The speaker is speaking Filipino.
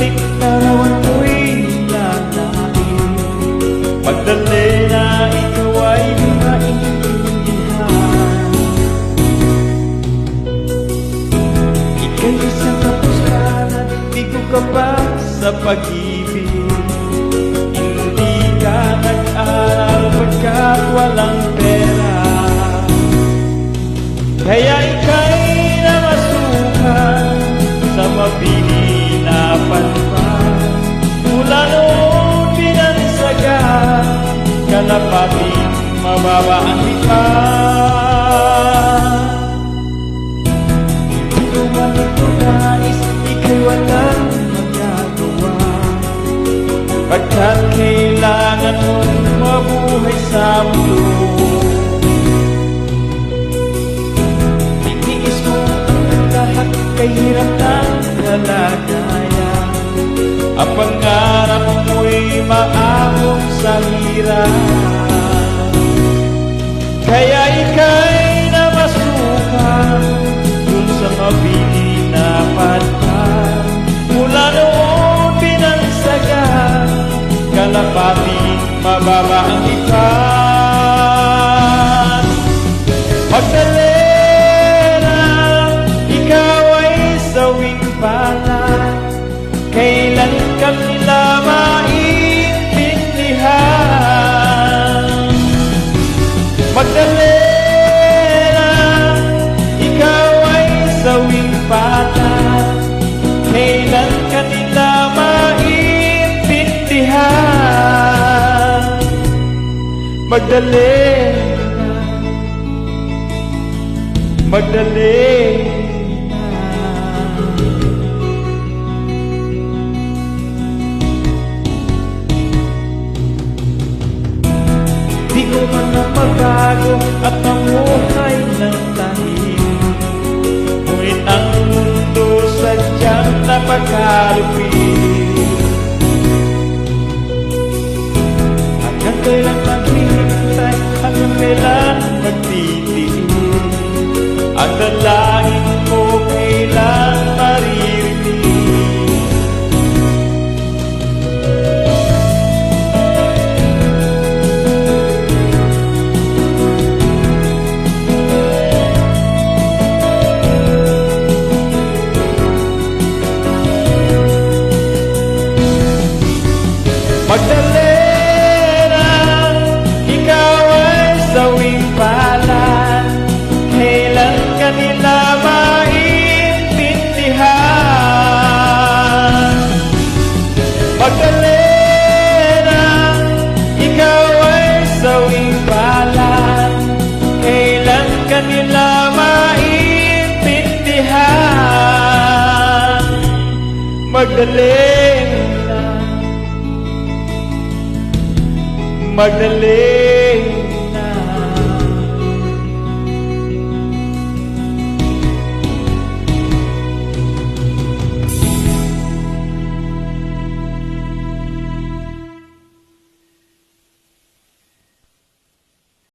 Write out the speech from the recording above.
muntik larawan ko'y lalain Pagdali na ikaw ay maintindihan. Ika'y isang kapuskanan, di ko ka pa sa pag-ibig. Hindi ka nag-aral pagkat walang pera. Kaya ika'y kalapating mababa ang ipan Hindi ko nais, ika'y walang magagawa Pagkat kailangan mong mabuhay sa mundo Titiis mo ang lahat kahirap ng kalagayan. Ang pangarap mo'y maahon sa hirap mababa ang ipan Magdalena Magdalena Di ko man na magbago at Ang dalangin Magdalena Magdalena